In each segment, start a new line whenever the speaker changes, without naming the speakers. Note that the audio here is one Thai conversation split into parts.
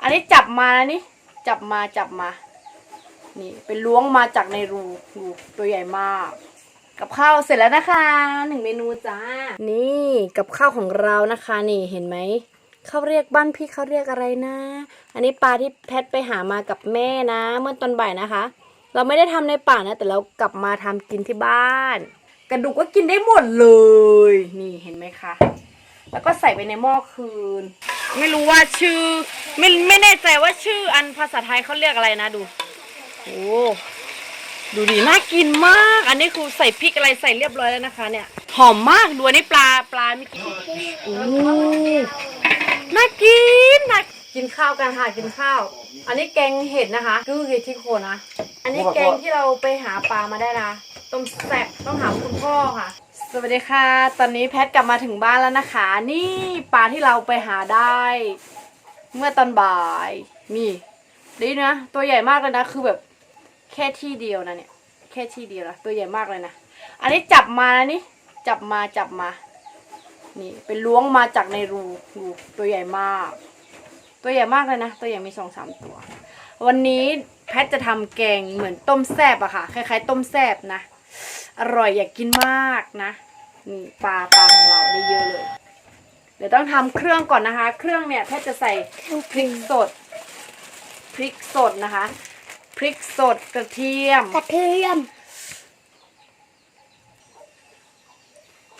อันนี้จับมานะนี่ จับมาจับมา นี่เป็นล้วงมาจากในรูรูตัวใหญ่มาก กับข้าวเสร็จแล้วนะคะหนึ่งเมนูจ้า นี่กับข้าวของเรานะคะนี่เห็นไหมเขาเรียกบ้านพี่เขาเรียกอะไรนะ อันนี้ปลาที่แพทไปหามากับแม่นะ เมื่อตอนบ่ายนะคะ เราไม่ได้ทำในป่านะ แต่เรากลับมาทำกินที่บ้าน กระดูกก็กินได้หมดเลย นี่เห็นไหมคะ แล้วก็ใส่ไปในหม้อคืน ไม่รู้ว่าชื่อ ไม่ไม่แน่ใจว่าชื่ออันภาษาไทยเขาเรียกอะไรนะดูโอ้ดูดีน่ากินมาก อันนี้คือใส่พริกอะไรใส่เรียบร้อยแล้วนะคะ เนี่ย หอมมากดูอันนี้ปลาปลาไม่กี่โอ้น่ากินน่ากินข้าวกันค่ะกินข้าว อันนี้แกงเห็ดนะคะ คือเห็ดที่โคนนะอันนี้แกงที่เราไปหาปลามาได้นะ ต้มแซ่บต้องถามคุณพ่อค่ะ สวัสดีค่ะ ตอนนี้แพทกลับมาถึงบ้านแล้วนะคะ นี่ปลาที่เราไปหาได้ เมื่อตอนบ่ายนี่ดีนะ ตัวใหญ่มากเลยนะ คือแบบแค่ที่เดียวนะเนี่ย แค่ที่เดียวนะตัวใหญ่มากเลยนะ อันนี้จับมานะนี่ จับมาจับมา นี่เป็นล้วงมาจากในรูรูตัวใหญ่มาก ตัวใหญ่มากเลยนะ ตัวใหญ่มีสองสามตัว วันนี้แพทจะทำแกงเหมือนต้มแซบอะค่ะ คล้ายๆ ต้มแซบนะ อร่อยอยากกินมากนะนี่ปลาปลาของเราได้เยอะเลย เดี๋ยวต้องทำเครื่องก่อนนะคะ เครื่องเนี่ยแพทย์จะใส่พริกสดพริกสดนะคะพริกสดกระเทียม
กระเทียม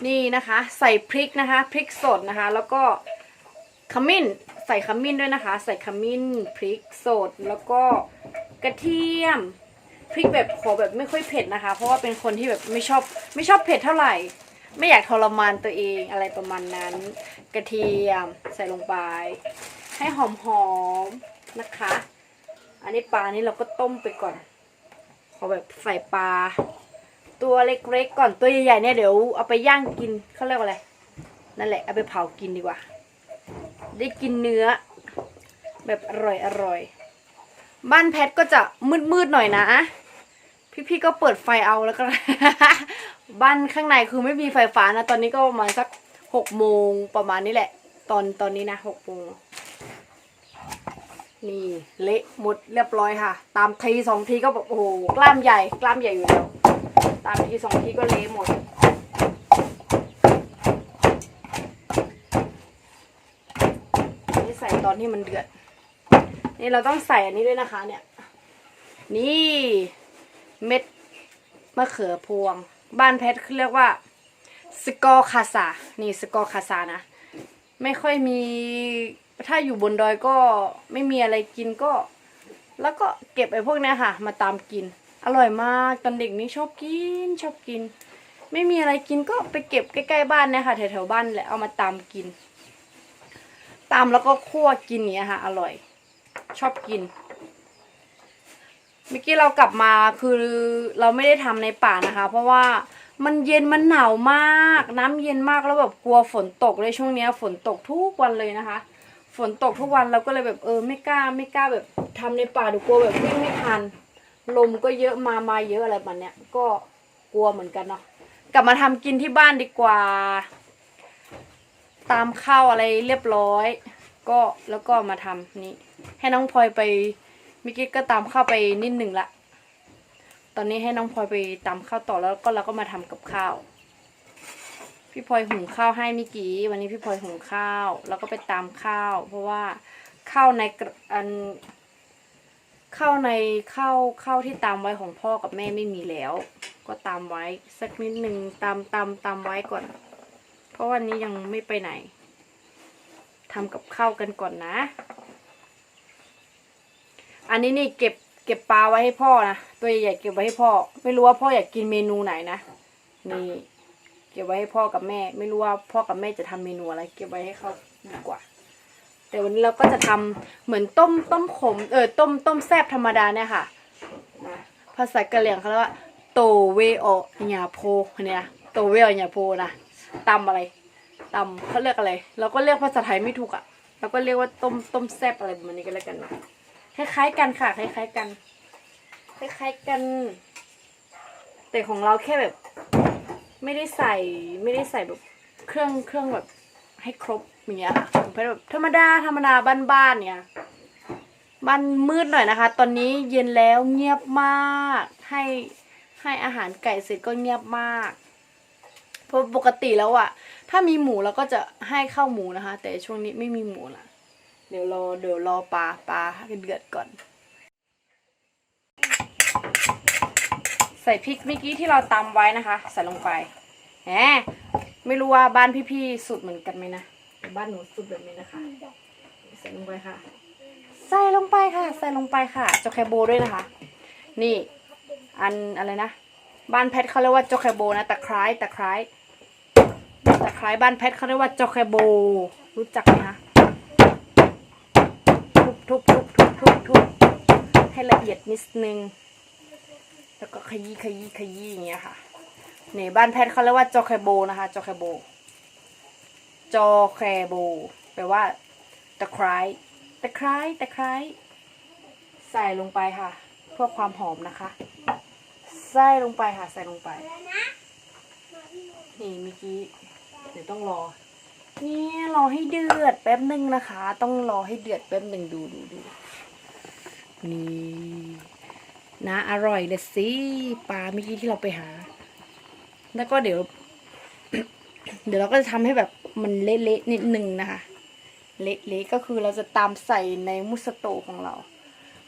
นี่นะคะ ใส่พริกนะคะพริกสดนะคะ แล้วก็ขมิ้นใส่ขมิ้นด้วยนะคะ ใส่ขมิ้นพริกสดแล้วก็กระเทียม พริกแบบขอแบบไม่ค่อยเผ็ดนะคะ เพราะว่าเป็นคนที่แบบไม่ชอบไม่ชอบเผ็ดเท่าไหร่ ไม่อยากทรมานตัวเองอะไรประมาณนั้น กระเทียมใส่ลงไป ให้หอมๆนะคะ อันนี้ปลานี่เราก็ต้มไปก่อน ขอแบบใส่ปลา ตัวเล็กๆก่อนตัวใหญ่ๆเนี่ยเดี๋ยวเอาไปย่างกินเขาเรียกว่าอะไรนั่นแหละเอาไปเผากินดีกว่า ได้กินเนื้อ แบบอร่อยอร่อยๆบ้านแพทก็จะมืดๆหน่อยนะ พี่ๆก็เปิดไฟเอาแล้วก็ บ้านข้างในคือไม่มีไฟฟ้านะ ตอนนี้ก็ประมาณสักหกโมงประมาณนี้แหละ ตอนตอนนี้นะหกโมงนี่เละหมดเรียบร้อยค่ะ ตามทีสองทีก็แบบโอ้โหกล้ามใหญ่กล้ามใหญ่อยู่แล้วตามทีสองทีก็เละหมดนี่ใส่ตอนที่มันเดือด นี่เราต้องใส่อันนี้ด้วยนะคะ เนี่ย นี่ เม็ดมะเขือพวง บ้านแพทเรียกว่า สกอคาซานี่สกอคาซานะ ไม่ค่อยมีถ้าอยู่บนดอยก็ไม่มีอะไรกินก็ แล้วก็เก็บไอ้พวกนี้ค่ะ มาตามกิน อร่อยมากตอนเด็กนี่ชอบกินชอบกิน ไม่มีอะไรกินก็ไปเก็บใกล้ๆบ้านเนี่ยค่ะแถวๆบ้านแหละเอามาตามกิน ตามแล้วก็คั่วกินเนี้ยค่ะ อร่อย ชอบกิน เมื่อกี้เรากลับมาคือเราไม่ได้ทำในป่านะคะ เพราะว่ามันเย็นมันหนาวมาก น้ำเย็นมากแล้วแบบกลัวฝนตกเลยช่วงเนี้ยฝนตกทุกวันเลยนะคะ ฝนตกทุกวันเราก็เลยแบบเออไม่กล้าไม่กล้าแบบทำในป่าดูกลัวแบบวิ่งไม่ทันลมก็เยอะมามาเยอะอะไรแบบเนี้ยก็กลัวเหมือนกันเนาะกลับมาทำกินที่บ้านดีกว่า ตามข้าวอะไรเรียบร้อย ก็แล้วก็มาทำนี่ให้น้องพลอยไป มื่อกี้ก็ตามข้าวไปนิดหนึ่งละ ตอนนี้ให้น้องพลอยไปตามข้าวต่อแล้วก็เราก็มาทำกับข้าว พี่พลอยหุงข้าวให้มื่อกี้วันนี้พี่พลอยหุงข้าว แล้วก็ไปตามข้าว เพราะว่าข้าวในอันข้าวในข้าวข้าวที่ตามไว้ของพ่อกับแม่ไม่มีแล้ว ก็ตามไว้สักนิดหนึ่งตามตามตามไว้ก่อน เพราะวันนี้ยังไม่ไปไหนทำกับข้าวกันก่อนนะ อันนี้นี่เก็บเก็บปลาไว้ให้พ่อนะตัวใหญ่ๆเก็บไว้ให้พ่อ ไม่รู้ว่าพ่ออยากกินเมนูไหนนะนี่เก็บไว้ให้พ่อกับแม่ ไม่รู้ว่าพ่อกับแม่จะทำเมนูอะไร เก็บไว้ให้เขาดีกว่า แต่วันนี้เราก็จะทำเหมือนต้มต้มขมเออต้มต้มแซบธรรมดาเนี่ยค่ะนะภาษากะเหรี่ยงเขาเรียกว่า โตเวโอหยาโพเนี่ยโตเวโอหยาโพนะตำอะไรตำเขาเรียกอะไร เราก็เรียกภาษาไทยไม่ถูกอะเราก็เรียกว่าต้มต้มแซบอะไรประมาณนี้ก็แล้วกันนะ คล้ายๆกันค่ะ คล้ายๆกัน คล้ายๆกัน แต่ของเราแค่แบบ ไม่ได้ใส่ไม่ได้ใส่แบบเครื่องเครื่องแบบให้ครบอย่างเงี้ยค่ะเพชรแบบธรรมดาธรรมดาบ้านๆเนี่ยบ้านมืดหน่อยนะคะ ตอนนี้เย็นแล้วเงียบมาก ให้ให้อาหารไก่เสร็จก็เงียบมากเพราะปกติแล้วอะถ้ามีหมูเราก็จะให้ข้าวหมูนะคะ แต่ช่วงนี้ไม่มีหมูละ เดี๋ยวรอเดี๋ยวรอปลาปลาให้เดือดก่อน ใส่พริกเมื่อกี้ที่เราตำไว้นะคะ ใส่ลงไปแหมไม่รู้ว่าบ้านพี่ๆสุดเหมือนกันไหมนะบ้านหนูสุดแบบนี้นะคะ ใส่ลงไปค่ะ ใส่ลงไปค่ะ ใส่ลงไปค่ะโจแคโบด้วยนะคะ นี่ อันอะไรนะบ้านแพทเขาเรียกว่าโจแคโบนะตะไคร้ตะไคร้ตะไคร้บ้านแพทเขาเรียกว่าโจแคโบ รู้จักไหมคะ ทุบทุบทุบทุบทุบให้ละเอียดนิดนึง แล้วก็ขยี้ขยี้ขยี้อย่างเงี้ยค่ะนี่บ้านแพทย์เขาเรียกว่าโจแคโบนะคะโจแคโบโจแคโบแปลว่าตะไคร้ตะไคร้ตะไคร้ใส่ลงไปค่ะ เพื่อความหอมนะคะ ใส่ลงไปค่ะ ใส่ลงไป นี่เมื่อกี้ เดี๋ยวต้องรอ นี่รอให้เดือดแป๊บหนึ่งนะคะ ต้องรอให้เดือดแป๊บหนึ่งดูดูดูนี่นะอร่อยเลยสิปลาเมื่อกี้ที่เราไปหา แล้วก็เดี๋ยว เดี๋ยวเราก็จะทำให้แบบมันเละๆนิดนึงนะคะ เละๆก็คือเราจะตามใส่ในมุสโตของเรา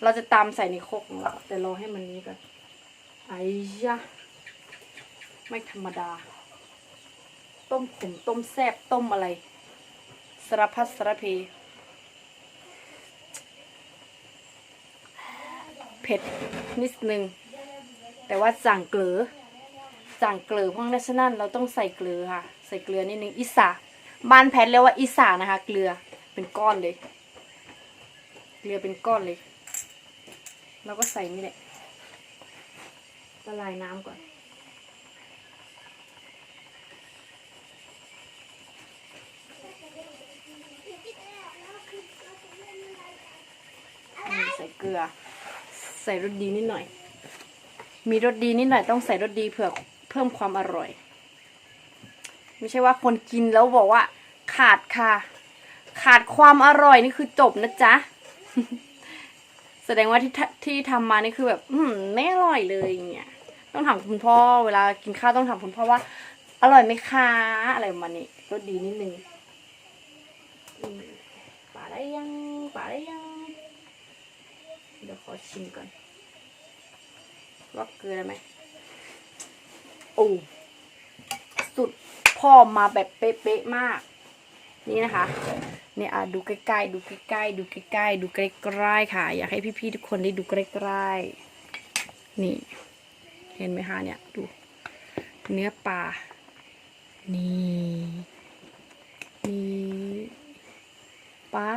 เราจะตามใส่ในโคกของเรา แต่รอให้มันนี้ก่อนไอ้ยะไม่ธรรมดา ต้มขมต้มแซบต้มอะไรสารพัดสารเพเผ็ดนิดนึง แต่ว่าสั่งเกลือสั่งเกลือเพราะฉะนั้นเราต้องใส่เกลือค่ะ ใส่เกลือนิดนึงอิสาบ้านแพทเรียกว่าอิสานะคะ เกลือเป็นก้อนเลย เกลือเป็นก้อนเลยแล้วก็ใส่นี่แหละละลายน้ำก่อน ใส่เกลือ ใส่รสดีนิดหน่อย มีรสดีนิดหน่อยต้องใส่รสดีเพื่อเพิ่มความอร่อย ไม่ใช่ว่าคนกินแล้วบอกว่า ขาดค่ะ ขาดความอร่อยนี่คือจบนะจ๊ะแสดงว่าที่ที่ทำมานี่คือแบบ อืมไม่อร่อยเลยอย่างเงี้ยต้องถามคุณพ่อเวลากินข้าวต้องถามคุณพ่อว่า อร่อยไหมคะอะไรประมาณนี้รสดีนิดนึงอืมป่าได้ยังป่าได้ยัง เดี๋ยวขอชิมก่อน ว่าเกลือไหมโอ้สุดพ่อมาแบบเป๊ะๆมาก นี่นะคะเนี่ยอะดูใกล้ๆดูใกล้ๆดูใกล้ๆดูใกล้ๆค่ะ อยากให้พี่ๆทุกคนได้ดูใกล้ๆนี่ เห็นไหมคะเนี่ยดู เนื้อปลานี่นี่ปลา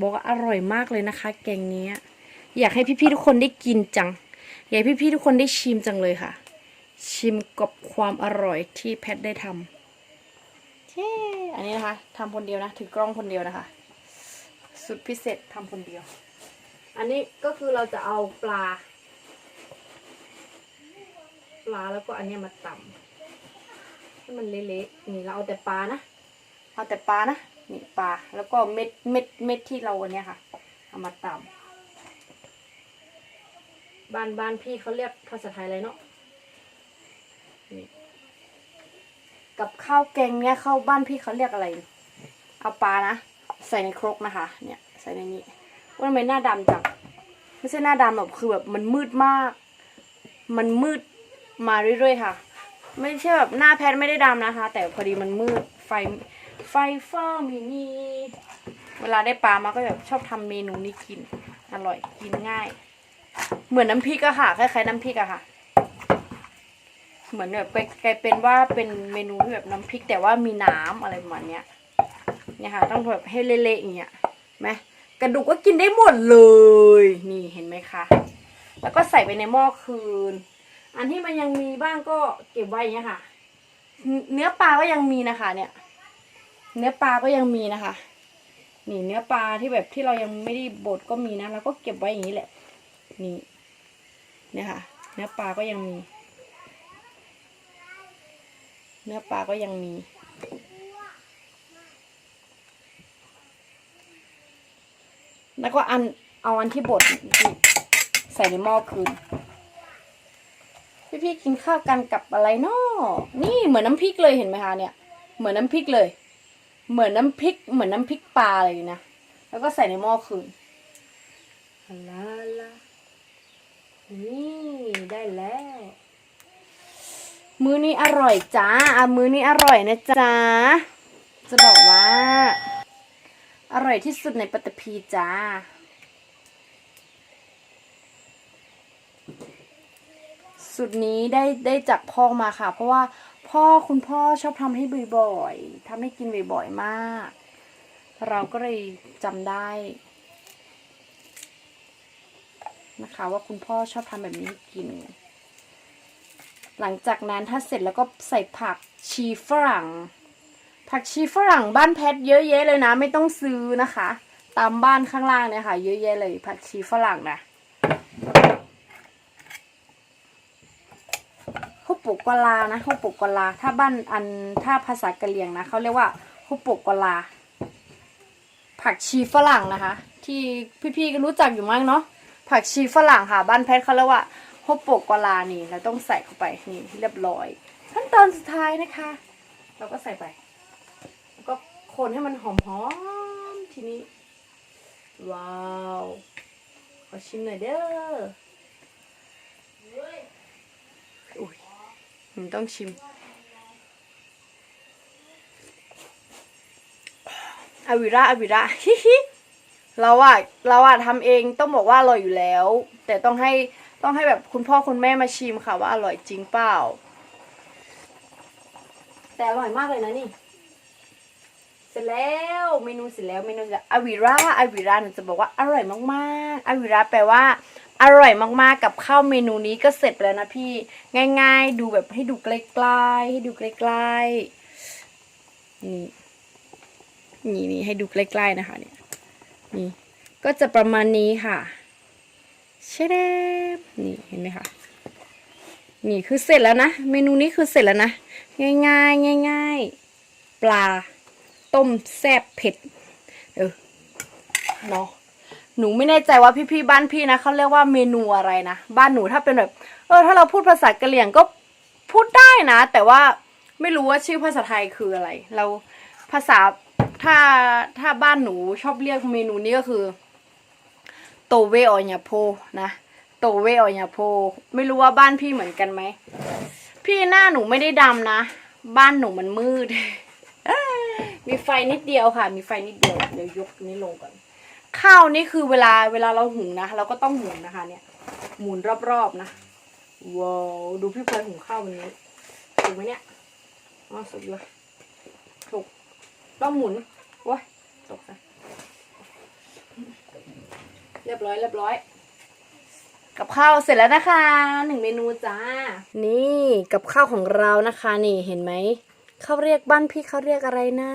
บอกว่าอร่อยมากเลยนะคะ แกงนี้ อยากให้พี่ๆทุกคนได้กินจัง อยากให้พี่ๆทุกคนได้ชิมจังเลยค่ะ ชิมกับความอร่อยที่แพทได้ทำเช่อันนี้นะคะทำคนเดียวนะถือกล้องคนเดียวนะคะ สุดพิเศษทำคนเดียว อันนี้ก็คือเราจะเอาปลา ปลาแล้วก็อันเนี้ยมาตำให้มันเละๆนี่เราเอาแต่ปลานะเอาแต่ปลานะนี่ปลาแล้วก็เม็ดเม็ดเม็ดที่เราอันเนี้ยค่ะเอามาตำ บ้านบ้านพี่เขาเรียกภาษาไทยอะไรเนาะนี่กับข้าวแกงเนี้ยเข้าวบ้านพี่เขาเรียกอะไร เอาปลานะ ใส่ในครกนะคะ เนี่ย ใส่ในนี้ว่าทำไมหน้าดำจังไม่ใช่หน้าดำหรอกคือแบบมันมืดมาก มันมืดมาเรื่อยๆค่ะ ไม่ใช่แบบหน้าแพทไม่ได้ดำนะคะ แต่พอดีมันมืดไฟไฟเฟอร์มีนี่เวลาได้ปลามาก็แบบชอบทำเมนูนี้กิน อร่อยกินง่าย เหมือนน้ำพริกอะค่ะคล้ายๆน้ำพริกอะค่ะ เหมือนแบบกลายเป็นว่าเป็นเมนูที่แบบน้ำพริกแต่ว่ามีน้ำอะไรประมาณเนี้ยเนี่ยค่ะ ต้องแบบให้เละๆอย่างเงี้ยไหมกระดูกก็กินได้หมดเลย นี่เห็นไหมคะ แล้วก็ใส่ไปในหม้อคืน อันที่มันยังมีบ้างก็เก็บไว้อย่างเงี้ยค่ะ เนื้อปลาก็ยังมีนะคะ เนี่ย เนื้อปลาก็ยังมีนะคะ นี่เนื้อปลาที่แบบที่เรายังไม่ได้บดก็มีนะเราก็เก็บไว้อย่างนี้แหละ นี่เนี่ยค่ะ เนื้อปลาก็ยังมี เนื้อปลาก็ยังมี แล้วก็อันเอาอันที่บดใส่ในหม้อคืน พี่พี่ๆกินข้าวกันกับอะไรเนาะนี่เหมือนน้ำพริกเลยเห็นไหมคะเนี่ย เหมือนน้ำพริกเลย เหมือนน้ำพริก เหมือนน้ำพริกปลาเลยนะ แล้วก็ใส่ในหม้อคืนลาลา นี่ได้แล้ว มื้อนี้อร่อยจ้าอะมื้อนี้อร่อยนะจ๊ะจะบอกว่า อร่อยที่สุดในปัตตภีจ้าสูตรนี้ได้ได้จากพ่อมาค่ะ เพราะว่าพ่อคุณพ่อชอบทำให้บ่อยๆทำให้กินบ่อยๆมาก เราก็เลยจำได้ นะคะ ว่าคุณพ่อชอบทำแบบนี้กิน หลังจากนั้นถ้าเสร็จแล้วก็ใส่ผักชีฝรั่ง ผักชีฝรั่งบ้านแพทเยอะแยะเลยนะ ไม่ต้องซื้อนะคะ ตามบ้านข้างล่างเนี่ยค่ะ เยอะแยะเลยผักชีฝรั่งนะฮุปโปกกลานะฮุปโปกกลา ถ้าบ้านอันถ้าภาษากะเหรี่ยงนะเขาเรียกว่าฮุปโปกกลาผักชีฝรั่งนะคะ ที่พี่ๆก็รู้จักอยู่มั้งเนาะ ผักชีฝรั่งค่ะ บ้านแพทย์เขาเรียกว่าฮุปโปกกวลานี่เราต้องใส่เข้าไปนี่เรียบร้อย ขั้นตอนสุดท้ายนะคะ เราก็ใส่ไปแล้วก็คนให้มันหอมๆทีนี้ ว้าวขอชิมหน่อยเด้ออุ้ยมันต้องชิม อวิระอวิระฮิฮิ เราอะเราอะทำเองต้องบอกว่าอร่อยอยู่แล้ว แต่ต้องให้ต้องให้แบบคุณพ่อคุณแม่มาชิมค่ะว่าอร่อยจริงเปล่า แต่อร่อยมากเลยนะนี่ เสร็จแล้วเมนูเสร็จแล้วเมนูจแล้วอาวิระอาวิระหนูจะบอกว่าอร่อยมากๆอาวิระแปลว่าอร่อยมากๆกับข้าวเมนูนี้ก็เสร็จไปแล้วนะพี่ ง่าย ๆ ดูแบบให้ดูใกล้ๆให้ดูใกล้ๆนี่นี่นี่ให้ดูใกล้ๆนะคะเนี่ย นี่ ก็จะประมาณนี้ค่ะเชดนี่เห็นไหมคะนี่คือเสร็จแล้วนะ เมนูนี้คือเสร็จแล้วนะ ง่ายๆง่ายๆปลาต้มแซ่บเผ็ดเออเนาะหนูไม่แน่ใจว่าพี่ๆบ้านพี่นะเขาเรียกว่าเมนูอะไรนะ บ้านหนูถ้าเป็นแบบเออถ้าเราพูดภาษากะเหรี่ยงก็พูดได้นะ แต่ว่าไม่รู้ว่าชื่อภาษาไทยคืออะไร เราภาษา ถ้าถ้าบ้านหนูชอบเรียกเมนูนี้ก็คือ โตเวออยาโพนะโตเวออยาโพ ไม่รู้ว่าบ้านพี่เหมือนกันไหม พี่หน้าหนูไม่ได้ดำนะ บ้านหนูมันมืด มีไฟนิดเดียวค่ะ มีไฟนิดเดียว เดี๋ยวยกนี้ลงก่อน ข้าวนี่คือเวลาเวลาเราหุงนะ เราก็ต้องหมุนนะคะ เนี่ย หมุนรอบๆนะ ว้าว ดูพี่พลอยหุงข้าววันนี้ ถูกไหมเนี่ยอ๋อสุดเลย ต้องหมุนว้ายตกซะเรียบร้อยเรียบร้อย กับข้าวเสร็จแล้วนะคะหนึ่งเมนูจ้า นี่กับข้าวของเรานะคะนี่เห็นไหมเขาเรียกบ้านพี่เขาเรียกอะไรนะ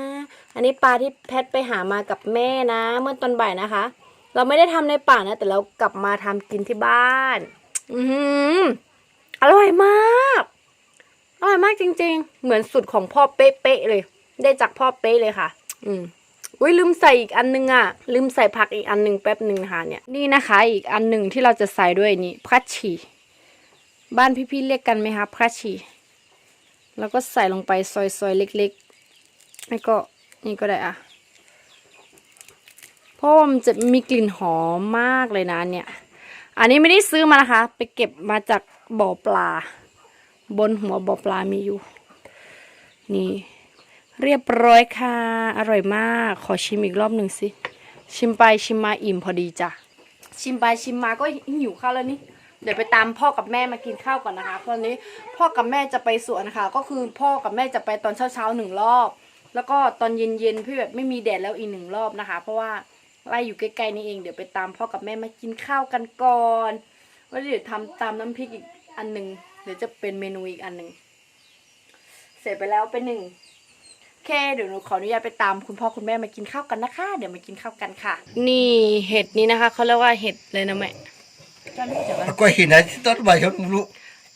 อันนี้ปลาที่แพทไปหามากับแม่นะ เมื่อตอนบ่ายนะคะ เราไม่ได้ทำในป่านะ แต่เรากลับมาทำกินที่บ้าน อืออร่อยมาก อร่อยมากจริง ๆ เหมือนสูตรของพ่อเป๊ะๆเลย ได้จากพ่อเป๊ะเลยค่ะ อืมอุ้ยลืมใส่อีกอันนึงอะ ลืมใส่ผักอีกอันนึงแป๊บหนึ่งค่ะเนี่ย นี่นะคะ อีกอันหนึ่งที่เราจะใส่ด้วยนี่พัชชีบ้านพี่ๆเรียกกันไหมคะพัชชีแล้วก็ใส่ลงไปซอยๆเล็กๆแล้วก็นี่ก็ได้อะเพราะว่ามันจะมีกลิ่นหอมมากเลยนะเนี่ย อันนี้ไม่ได้ซื้อมานะคะ ไปเก็บมาจากบ่อปลา บนหัวบ่อปลามีอยู่ นี่ เรียบร้อยค่ะ อร่อยมาก ขอชิมอีกรอบหนึ่งสิ ชิมไปชิมมาอิ่มพอดีจ้ะ ชิมไปชิมมาก็หิวข้าวแล้วนี่ เดี๋ยวไปตามพ่อกับแม่มากินข้าวก่อนนะคะตอนนี้พ่อกับแม่จะไปสวนนะคะ ก็คือพ่อกับแม่จะไปตอนเช้าเช้าๆหนึ่งรอบ แล้วก็ตอนเย็นเย็นๆพี่แบบไม่มีแดดแล้วอีกหนึ่งรอบนะคะ เพราะว่าไล่อยู่ใกล้ๆนี่เอง เดี๋ยวไปตามพ่อกับแม่มากินข้าวกันก่อนว่าเดี๋ยวทำตามน้ำพริกอีกอันหนึ่งเดี๋ยวจะเป็นเมนูอีกอันหนึ่งเสร็จไปแล้วเป็นหนึ่ง เคเดี๋ยวหนูขออนุญาตไปตามคุณพ่อคุณแม่มากินข้าวกันนะคะ เดี๋ยวมากินข้าวกันค่ะ นี่เห็ดนี้นะคะเขาเรียกว่าเห็ดเลยนะแม่จำได้เดี๋ยวก่อน
ก็เห็นนะต้นใบเขารู้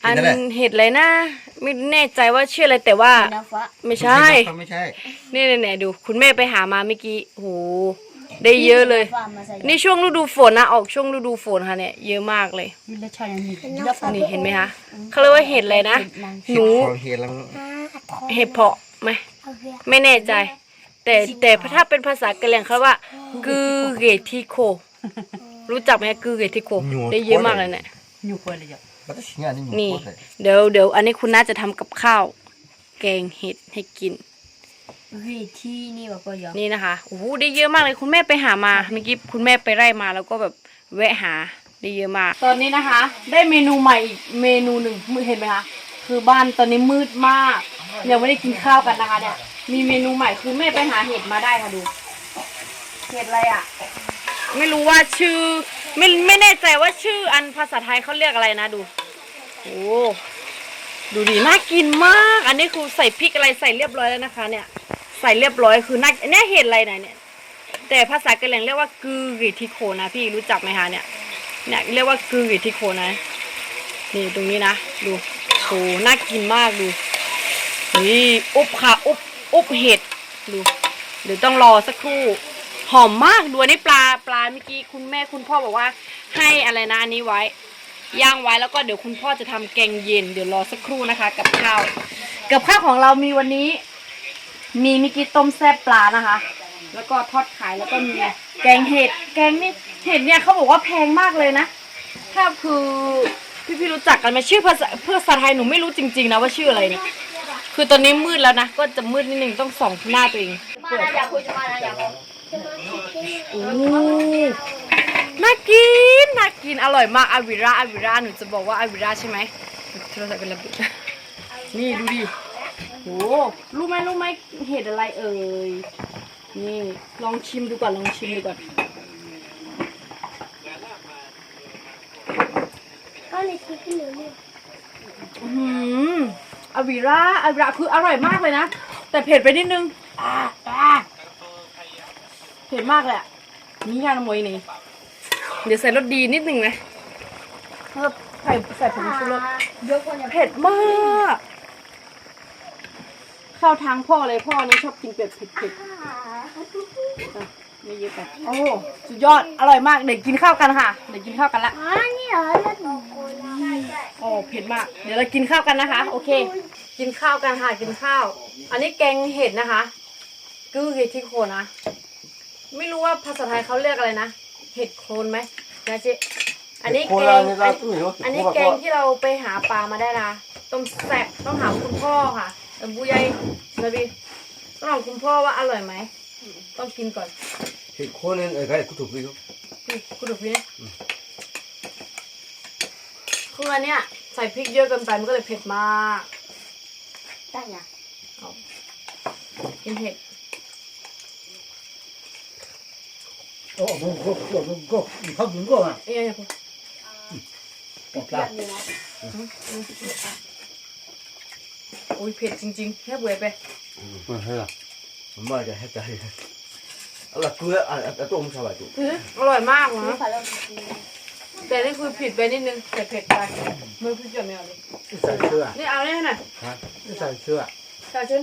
อัน
เห็นนั่นแหละ
เห็ดเลยนะ ไม่แน่ใจว่าชื่ออะไรแต่ว่า
นะฟ้า
ไม่ใช่
ไม่ใช่
นี่นี่ๆดู คุณแม่ไปหามาเมื่อกี้โอ้โหได้เยอะเลย
ฟาร์มมาใส่
นี่ช่วงฤดูฝนนะออกช่วงฤดูฝนค่ะเนี่ยเยอะมากเลย
ยูเลชันนี่ยูเลฟัน
นี่เห็นไหมคะเขาเรียกว่าเห็ดอะไรนะหนู
ของเห็ดแล้ว
เห็ดเพาะไหม ไม่แน่ใจ แต่แต่ถ้าเป็นภาษากะเหรี่ยงเขาว่า กือเกทิโค รู้จักไหมกือเกทิโค ได้เยอะมากเลยเนี่ยนี่ เดี๋ยวเดี๋ยวอันนี้คุณน่าจะทำกับข้าว แกงเห็ดให้กิน
นี่
นี่นะคะโอ้โหได้เยอะมากเลยคุณแม่ไปหามาเมื่อกี้คุณแม่ไปไล่มาแล้วก็แบบแวะหาได้เยอะมาก ตอนนี้นะคะ ได้เมนูใหม่อีกเมนูหนึ่งมือเห็นไหมคะ คือบ้านตอนนี้มืดมาก ยังไม่ได้กินข้าวกันนะคะเนี่ย มีเมนูใหม่คือแม่ไปหาเห็ดมาได้ค่ะดู เห็ดอะไรอะ ไม่รู้ว่าชื่อ ไม่ไม่แน่ใจว่าชื่ออันภาษาไทยเขาเรียกอะไรนะดูโอ้ดูดิน่ากินมาก อันนี้คือใส่พริกอะไรใส่เรียบร้อยแล้วนะคะ เนี่ย ใส่เรียบร้อยคือน่าเนี่ยเห็ดอะไรนะเนี่ย แต่ภาษากะเหรี่ยงเรียกว่ากือกิทิโคนะพี่รู้จักไหมคะเนี่ย เนี่ยเรียกว่ากือกิทิโคนะ นี่ตรงนี้นะดูโหน่ากินมากดู นี่อุบค่ะอุบอุบเห็ดดูเดี๋ยวต้องรอสักครู่ หอมมากดูอันนี้ปลาปลาเมื่อกี้คุณแม่คุณพ่อบอกว่า ให้อะไรนะอันนี้ไว้ย่างไว้แล้วก็เดี๋ยวคุณพ่อจะทำแกงเย็นเดี๋ยวรอสักครู่นะคะ กับข้าวกับข้าวของเรามีวันนี้ มีเมิกี้ต้มแซ่บปลานะคะ แล้วก็ทอดไข่แล้วก็มีแกงเห็ดแกงนี่เห็ดเนี่ยเขาบอกว่าแพงมากเลยนะถ้าคือพี่พี่ๆรู้จักกันไหมชื่อภาษาภาษาไทยหนูไม่รู้จริง ๆ นะว่าชื่ออะไรเนี่ย คือตอนนี้มืดแล้วนะ ก็จะมืดนิดนึงต้องส่องหน้าตัวเองเปิดโอ้น่ากินน่ากินอร่อยมากอาวิราอาวิราหนูจะบอกว่าอาวิราใช่ไหมโทรศัพท์เป็นระเบิดนี่ดูดิโหรู้ไหมรู้ไหมเห็ดอะไรเอ่ยนี่ลองชิมดูก่อนลองชิมดูก่อนอืม อาวิราอาวิราคืออร่อยมากเลยนะ แต่เผ็ดไปนิดนึงอ่าอ่าเผ็ดมากเลยอะนี่ยานมวยนี่เดี๋ยวใส่รสดีนิดนึงนะแล้วก็ใส่ใส่ผงชูรส
ยกคนเนี่ย
เผ็ดมากเข้าทางพ่อเลยพ่อนี่ชอบกินเผ็ดเผ็ดเผ็ดอะไม่เยอะไปโอ้สุดยอดอร่อยมากเดี๋ยวกินข้าวกันค่ะเดี๋ยวกินข้าวกันละ
อ๋อนี่เหรอแล้วหนูคนใช่ใช่
โอ้เผ็ดมาก เดี๋ยวเรากินข้าวกันนะคะ โอเค กินข้าวกันค่ะ กินข้าว อันนี้แกงเห็ดนะคะ กือเห็ดที่โคนนะ ไม่รู้ว่าภาษาไทยเขาเรียกอะไรนะ เห็ดโคนไหมนะเจ๊อันนี้
โค
แก
รางนี่
อั
เรา
น
ตู้อยู่
อันนี้แกงที่เราไปหาปลามาได้นะ ต้มแซ่บต้องถามคุณพ่อค่ะแต่บุยายนะพี่ต้องถามคุณพ่อว่าอร่อยไหม ต้องกินก่อน
เห็ดโคนนี่เอ้ยก็ได้กุตุกอยู่
พี่คุณดูพี่ คืออันเนี้ยใส่พริกเยอะเกินไปมันก็เลยเผ็ดมาก
ได้ยัง
กินเผ็ด
โอ้มึงก็ก็มึงก็เขาถึงก็อะ
เอ้ยอย่าพูด
ปลา
โอ้ยเผ็ดจริงๆแค่เบื่อไป
มันเฮ้ยมันมาจะให้ใจอะไรเกลืออะอะตัวมึงสบายตัว
คืออร่อยมากนะ
ขอเริ่ม
แต่นี่คือผิดไปนิดนึงแต่เผ็ดไปมือพี่จะไม่เอาเลย
ใส่เสื้อ
นี่เอาเนี่ยหน่อย
ฮะใส่เสื้อ
ชาชุน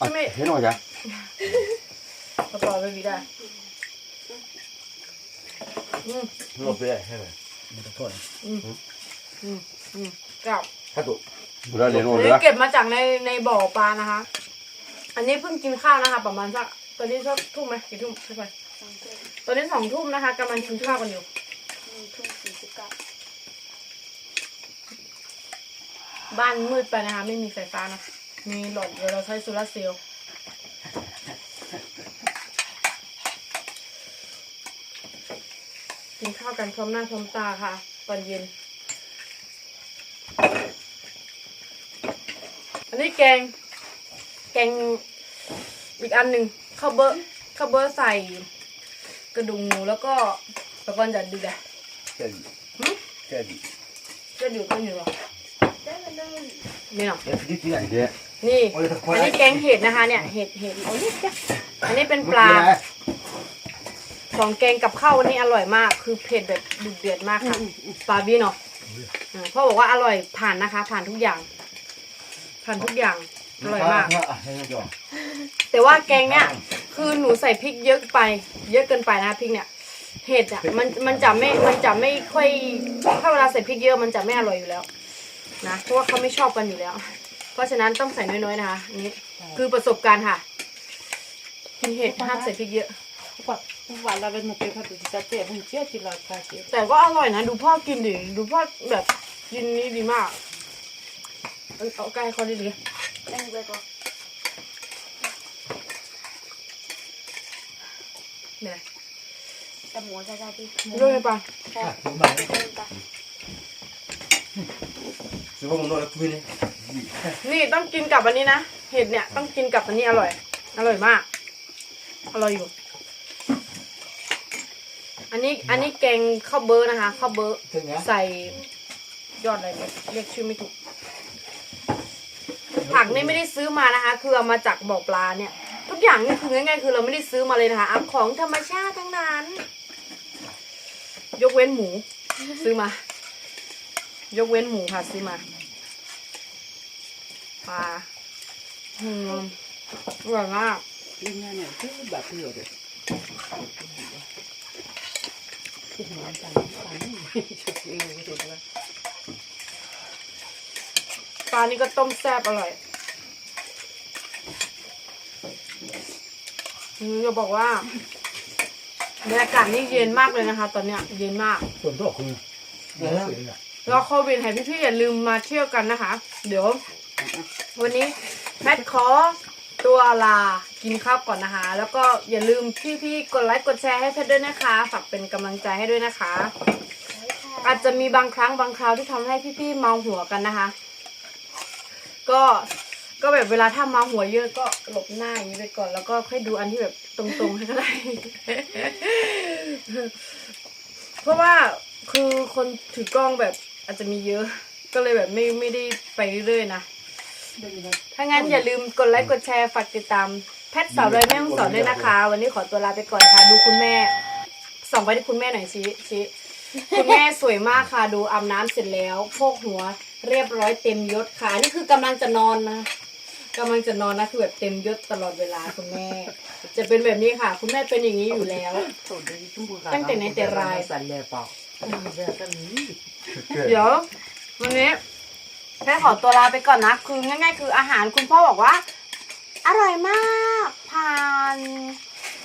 อะเห็นหน่อยจ้ะ
กระเป๋าไปวีได้อืม
หลบไปได้ให้ไหม
มันจะก่อน
อืมอืมอืมกลับ
ถ้าตัวบุรีรัมย์
อัน
เลย
นี้
นะ
เก็บมาจากในในบ่อปลานะคะ อันนี้เพิ่งกินข้าวนะคะ ประมาณสักตอนนี้สักทุ่มไหมกี่ทุ่มใช่ไหม ตอนนี้สองทุ่มนะคะกำลังกินข้าวกันอยู่
ทุ่มสี่สิบเก้า
บ้านมืดไปนะคะ ไม่มีไฟฟ้านะ มีหลอดเดียวเราใช้โซลาร์เซลล์กินข้าวกันพร้อมหน้าพร้อมตาค่ะ ตอนเย็น อันนี้แกง แกงอีกอันหนึ่งข้าวเบอร์ข้าวเบอร์ใส่ กระดูกหมูแล้วก็ตะกอนจัดดูแล
แค่ดีแค่ดี
จะดูก็อยู่หรอนี่เนาะ
เดี๋ยวที่ที่ไหนเดี๋ยว
นี่
โอ้ยตะกอน
อันนี้แกงเห็ดนะคะเนี่ยเห็ดเห็ดโอ้ยจ้ะอันนี้เป็นปลาสองแกงกับข้าววันนี้อร่อยมาก คือเผ็ดแบบดุเดือดมากค่ะปลาบี้เนาะอ่าพ่อบอกว่าอร่อยผ่านนะคะ ผ่านทุกอย่าง ผ่านทุกอย่างอร่อยมาก
อะให้หน่อยจ้ะ
แต่ว่าแกงเนี้ย คือหนูใส่พริกเยอะไป เยอะเกินไปนะพริกเนี่ยเห็ดอะมันมันจะไม่มันจะไม่ค่อยถ้าเวลาใส่พริกเยอะมันจะไม่อร่อยอยู่แล้วนะเพราะว่าเขาไม่ชอบกันอยู่แล้ว เพราะฉะนั้นต้องใส่น้อยๆนะคะอันนี้คือประสบการณ์ค่ะกินเห็ดห้ามใส่พริกเยอะ
Voilà, avec mon père, ça t'est bon, tiens, tu l'as caché.
แต่ก็อร่อยนะ ดูพ่อกินดิดูพ่อแบบกินนี่ดีมากเอาเอาใกล้เขาดิดิ
ตั้งไปก่อ น
เนี่ย
แต่หมูจะได้ที่
ด้วยปะ
ใช่
Đúng rồi.
เดินไป
Chứ không nó là quên đấy.
นี่ต้องกินกับอันนี้นะ เห็ดเนี่ยต้องกินกับอันนี้อร่อย อร่อยมาก อร่อยอยู่ อันนี้อันนี้แกงข้าวเบอร์นะคะข้าวเบอร์
Thế nhá.
ใส่ยอดอะไรเนี่ยเรียกชื่อไม่ถูก ผักนี่ไม่ได้ซื้อมานะคะ คือเอามาจากบ่อปลาเนี่ย ทุกอย่างนี่คือง่ายๆคือเราไม่ได้ซื้อมาเลยนะคะเอาของธรรมชาติทั้งนั้น ยกเว้นหมู ซื้อมา ยกเว้นหมูค่ะซื้อมาปลาอืมอร่อยมาก
Les miens, ils sont tous battus, là. C'est bon, ça me fait je suis heureux, là.
ปลานี่ก็ต้มแซ่บอร่อยอืม จะบอกว่าบรรยากาศนี่เย็นมากเลยนะคะ ตอนเนี้ยเย็นมาก
Tuần đó không?
Đấy.
Đó, đấy.
แล้วโควิดให้พี่ๆอย่าลืมมาเที่ยวกันนะคะ เดี๋ยว วันนี้แพทขอตัวลากินข้าวก่อนนะคะ แล้วก็อย่าลืมพี่ๆกดไลค์กดแชร์ให้แพทด้วยนะคะฝากเป็นกำลังใจให้ด้วยนะคะ อาจจะมีบางครั้งบางคราวที่ทำให้พี่ๆเมาหัวกันนะคะ ก็ ก็แบบเวลาถ้ามาหัวเยอะก็หลบหน้าอย่างนี้ไปก่อน แล้วก็ค่อยดูอันที่แบบตรงๆให้ก็ได้ เพราะว่าคือคนถือกล้องแบบอาจจะมีเยอะ ก็เลยแบบไม่ไม่ได้ไปเรื่อยๆนะถ้างั้นอย่าลืมกดไลค์กดแชร์ฝากติดตาม แพทย์สาวเลยแม่ห้องสอนด้วยนะคะ วันนี้ขอตัวลาไปก่อนค่ะ ดูคุณแม่ ส่องไปที่คุณแม่หน่อยชี้ชี้คุณแม่สวยมากค่ะ ดูอาบน้ำเสร็จแล้วโพกหัวเรียบร้อยเต็มยศค่ะนนี่คือกำลังจะนอนนะ กำลังจะนอนนะคือแบบเต็มยศตลอดเวลาคุณแม่ จะเป็นแบบนี้ค่ะ คุณแม่เป็นอย่างนี้อยู่แล้ว ตั้งแต่ไหนแต่ไร
Ça l'est pas. Ça l'est
เดี๋ยววันนี้แค่ขอตัวลาไปก่อนนะ คือง่าย ๆ คืออาหารคุณพ่อบอกว่า อร่อยมากผ่าน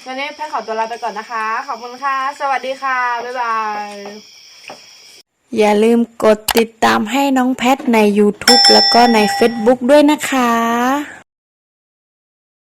วันนี้แพทย์ขอตัวลาไปก่อนนะคะ ขอบคุณค่ะ สวัสดีค่ะ บ๊ายบาย
อย่าลืมกดติดตามให้น้องแพทใน YouTube แล้วก็ใน Facebook ด้วยนะคะ